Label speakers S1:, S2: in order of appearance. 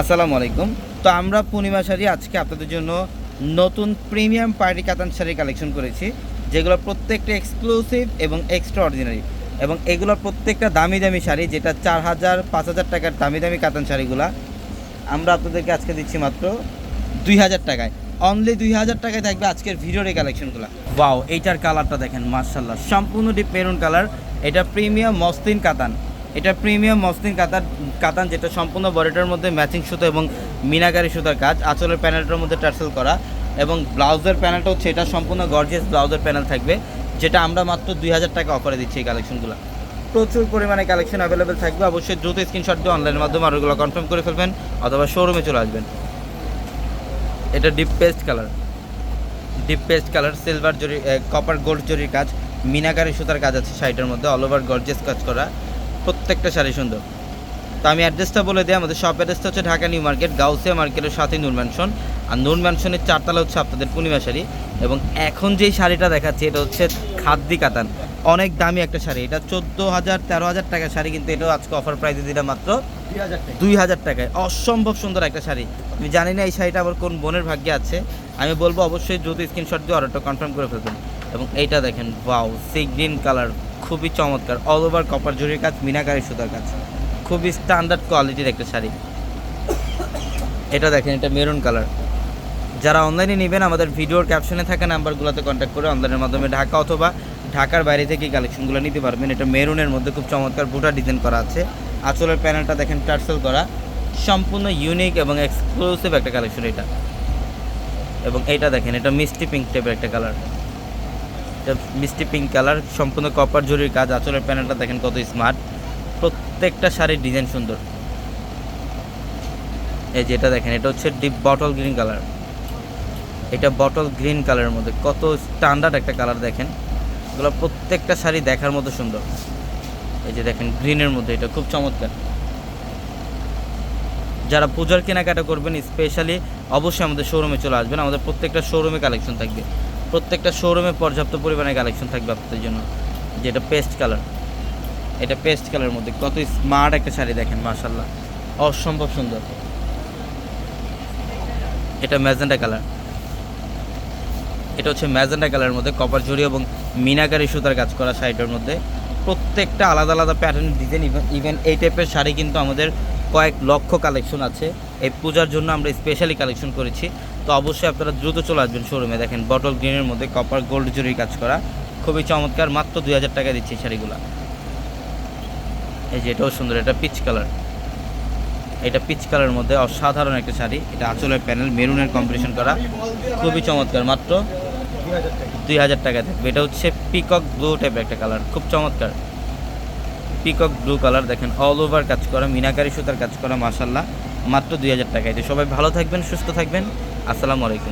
S1: আসসালামু আলাইকুম। তো আমরা পূর্ণিমা শাড়ি আজকে আপনাদের জন্য নতুন প্রিমিয়াম পার্টি কাতান শাড়ি কালেকশন করেছি, যেগুলো প্রত্যেকটা এক্সক্লুসিভ এবং এক্সট্রা অর্ডিনারি এবং এগুলো প্রত্যেকটা দামি দামি শাড়ি, যেটা চার হাজার, পাঁচ হাজার টাকার দামি দামি কাতান শাড়িগুলা। আমরা আপনাদেরকে আজকে দিচ্ছি মাত্র দুই হাজার টাকায়। অনলি দুই হাজার টাকায় থাকবে আজকের ভিডিওর এই কালেকশনগুলো ওয়াও এইটার কালারটা দেখেন মার্শাল্লাহ সম্পূর্ণ ডিপ মেরুন কালার এটা প্রিমিয়াম মসলিন কাতান। এটা প্রিমিয়াম মসলিন কাতান কাতান, যেটা সম্পূর্ণ বডিটার মধ্যে ম্যাচিং সুতো এবং মিনাকারি সুতার কাজ, আঁচলের প্যানেলটার মধ্যে টার্সেল করা এবং ব্লাউজের প্যানেলটা হচ্ছে এটা সম্পূর্ণ গর্জিয়াস ব্লাউজের প্যানেল থাকবে, যেটা আমরা মাত্র দুই হাজার টাকা অফারে দিচ্ছি এই কালেকশনগুলো প্রচুর পরিমাণে কালেকশন অ্যাভেলেবেল থাকবে, অবশ্যই দ্রুত স্ক্রিনশট দিয়ে অনলাইনের মাধ্যমে আরোগুলো কনফার্ম করে ফেলবেন অথবা শোরুমে চলে আসবেন। এটা deep paste colour deep paste colour silver জরি কপার গোল্ড জরির কাজ, মিনাকারি সুতার কাজ আছে শাড়িটার মধ্যে অল ওভার গর্জেস কাজ করা। প্রত্যেকটা শাড়ি সুন্দর। তো আমি অ্যাড্রেসটা বলে দিই, আমাদের শপ অ্যাড্রেসটা হচ্ছে ঢাকা নিউ মার্কেট, গাউসিয়া মার্কেটের সাথে নূর ম্যানশন আর নূর ম্যানশনের চারতলা হচ্ছে আপনাদের পূর্ণিমা শাড়ি। এবং এখন যেই শাড়িটা দেখাচ্ছি, এটা হচ্ছে খাদ্দি কাতান। অনেক দামি একটা শাড়ি। এটা চোদ্দ হাজার, তেরো হাজার টাকার শাড়ি, কিন্তু এটাও আজকে অফার প্রাইসে দিলাম মাত্র
S2: দুই হাজার
S1: দুই হাজার টাকায়। অসম্ভব সুন্দর একটা শাড়ি। আমি জানি না এই শাড়িটা আবার কোন বোনের ভাগ্যে আছে। আমি বলব অবশ্যই দ্রুত স্ক্রিনশট দিয়ে অর্ডারটা কনফার্ম করে ফেলবেন। এবং এইটা দেখেন বাউ সি গ্রিন কালার খুবই চমৎকার। অল ওভার কপার জরির কাজ মিনাকারি সুতার কাজ। খুবই স্ট্যান্ডার্ড কোয়ালিটির একটা শাড়ি। এটা দেখেন, এটা মেরুন কালার যারা অনলাইনে নেবেন, আমাদের ভিডিওর ক্যাপশনে থাকা নাম্বারগুলোতে কন্ট্যাক্ট করে অনলাইনের মাধ্যমে ঢাকা অথবা ঢাকার বাইরে থেকে কালেকশনগুলো নিতে পারবেন। এটা মেরুনের মধ্যে খুব চমৎকার বুটা ডিজাইন করা আছে। আঁচলের প্যানেলটা দেখেন, টার্সেল করা। সম্পূর্ণ ইউনিক এবং এক্সক্লুসিভ একটা কালেকশন এটা। এবং এটা দেখেন, এটা মিষ্টি পিঙ্ক টাইপের একটা কালার মিষ্টি পিঙ্ক কালার সম্পূর্ণ কপার জরির কাজ, আঁচলের প্যানেলটা দেখেন কত স্মার্ট প্রত্যেকটা শাড়ির ডিজাইন সুন্দর। এই যেটা দেখেন, এটা হচ্ছে ডিপ বটল গ্রিন কালার এটা বটল গ্রিন কালারের মধ্যে কত স্ট্যান্ডার্ড একটা কালার দেখেন। এগুলো প্রত্যেকটা শাড়ি দেখার মতো সুন্দর। এই যে দেখেন গ্রিনের মধ্যে এটা খুব চমৎকার। যারা পূজার কেনাকাটা করবেন স্পেশালি অবশ্যই আমাদের শোরুমে চলে আসবেন। আমাদের প্রত্যেকটা শোরুমে কালেকশন থাকবে। প্রত্যেকটা শোরুমে পর্যাপ্ত পরিমাণে কালেকশন থাকবে আপনাদের জন্য। যেটা পেস্ট কালার এটা পেস্ট কালারের মধ্যে। কত স্মার্ট একটা শাড়ি দেখেন মাশাল্লাহ অসম্ভব সুন্দর। এটা ম্যাজেন্ডা কালার এটা হচ্ছে ম্যাজেন্ডা কালারের মধ্যে কপার জড়ি এবং মিনাকারি সুতার কাজ করা শাড়িটার মধ্যে। প্রত্যেকটা আলাদা আলাদা প্যাটার্ন ডিজাইন ইভেন এই টাইপের শাড়ি কিন্তু আমাদের কয়েক লক্ষ কালেকশন আছে। এই পূজার জন্য আমরা স্পেশালি কালেকশন করেছি। তো অবশ্যই আপনারা দ্রুত চলে আসবেন শোরুমে দেখেন বটল গ্রিনের মধ্যে কপার গোল্ড জরির কাজ করা। খুবই চমৎকার, মাত্র দুই হাজার টাকা দিচ্ছে শাড়িগুলো। এই যে এটাও সুন্দর, এটা পিচ কালার এটা পিচ কালারের মধ্যে অসাধারণ একটা শাড়ি। এটা আঁচলের প্যানেল মেরুনের কম্পিটিশন করা। খুবই চমৎকার, মাত্র দুই হাজার টাকা থাকবে। এটা হচ্ছে পিকক ব্লু টাইপের একটা কালার খুব চমৎকার। পিকক ব্লু কালার দেখেন অল ওভার কাজ করা, মিনাকারি সুতার কাজ করা মাসাল্লাহ মাত্র দুই হাজার টাকায় তো সবাই ভালো থাকবেন, সুস্থ থাকবেন, আসসালামু আলাইকুম।